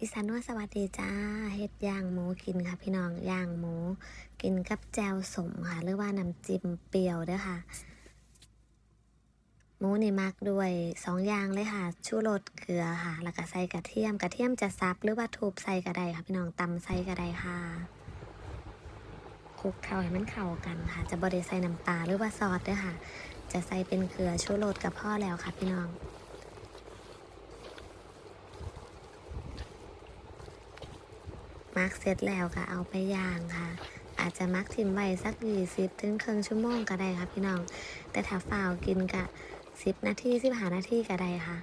อีสานว่าสวัสดีจ้าเฮ็ดย่างหมูกินค่ะพี่น้องย่างหมู กินกับแจวสมค่ะ หรือว่าน้ำจิ้มเปรี้ยวเด้อค่ะ หมูนี่มักด้วยสองอย่างเลยค่ะชูรสเกลือค่ะ แล้วก็ใส่กระเทียมกระเทียมจะซับหรือว่าทุบใส่ก็ได้ค่ะพี่น้องตำใส่ก็ได้ค่ะคลุกเข้าให้มันเข้ากันค่ะ จะบริใส่น้ำปลาหรือว่าซอสเด้อค่ะ จะใส่เป็นเกลือชูรสกับพ่อแล้วค่ะพี่น้อง มักเสร็จแล้วก็เอาไปย่างค่ะ อาจจะมักทิมไว้สักยี่สิบถึงครึ่งชั่วโมงก็ได้ค่ะพี่น้อง แต่ถ้าฝ่าวกินกะสิบนาทีสิบหานาทีก็ได้ค่ะ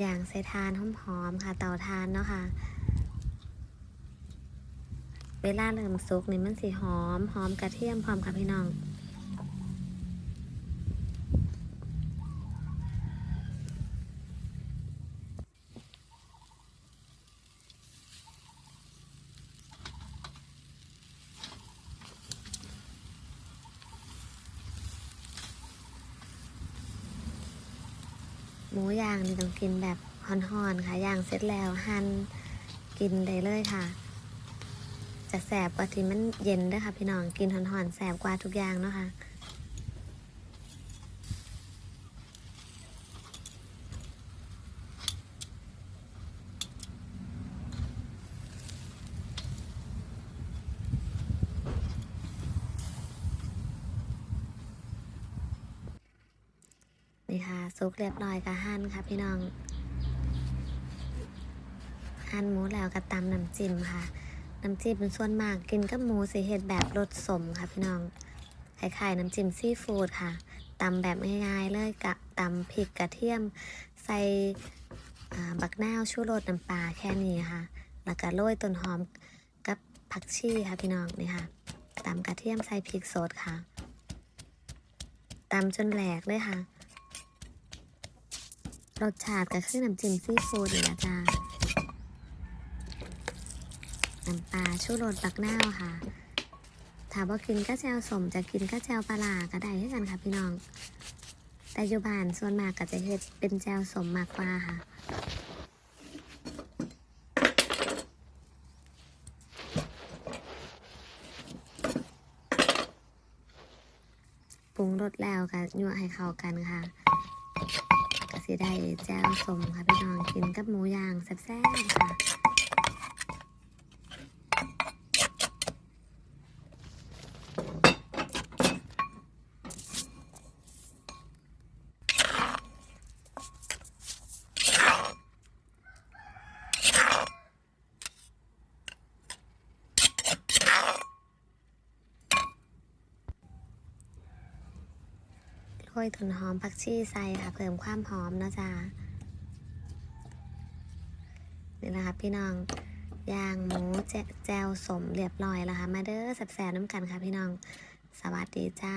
อย่างใส่ทานหอมๆค่ะเตาทานเนาะค่ะ เวลาเริ่มสุกนี่มันสีหอมหอมกระเทียมพร้อมค่ะพี่น้อง หมูย่างนี่ต้องกินแบบห่อนๆค่ะย่างเสร็จแล้วหั่นกินได้เลยค่ะ จะแสบกว่าที่มันเย็นด้วยค่ะ พี่น้องกินห่อนๆแสบกว่าทุกอย่างเนาะค่ะนี่ค่ะซุกเรียบร้อยกับหั่นค่ะพี่น้องหั่นหมูแล้วก็ตำน้ำจิ้มค่ะ น้ำจิ้มเป็นส่วนมากกินกับหมูสิเห็ดแบบรสสมค่ะพี่น้องคล้ายๆน้ำจิ้มซีฟู้ดค่ะตำแบบง่ายๆเลยกะตำพริกกระเทียม ใส่บักนาวชูรสน้ำปลาแค่นี้ค่ะ แล้วก็โรยต้นหอมกับผักชีค่ะพี่น้องนี่ค่ะตำกระเทียมใส่พริกสดค่ะตำจนแหลกเลยค่ะ รสชาติก็คือน้ำจิ้มซีฟู้ดนี่แหละจ้า น้ำปลาชูรสปักนาค่ะถ้าว่ากินก็แจวสมจะกินก็แจวปลาก็ได้ให้กันค่ะพี่น้อง แต่อยู่บ้านส่วนมากก็จะเฮ็ดเป็นแจวสมมากกว่าค่ะปรุงรสแล้วก็ยั่วให้เข้ากันค่ะก็สิได้แจวสมค่ะพี่น้องกินกับหมูย่างแซ่บๆค่ะ ล้วยต้นหอมผักชีใส่ค่ะเพิ่มความหอมนะจ๊ะนี่นะคะพี่น้องย่างหมูแจแจวสมเรียบร้อยแล้วค่ะมาเด้อแสบๆน้ำกันค่ะพี่น้อง สวัสดีจ้า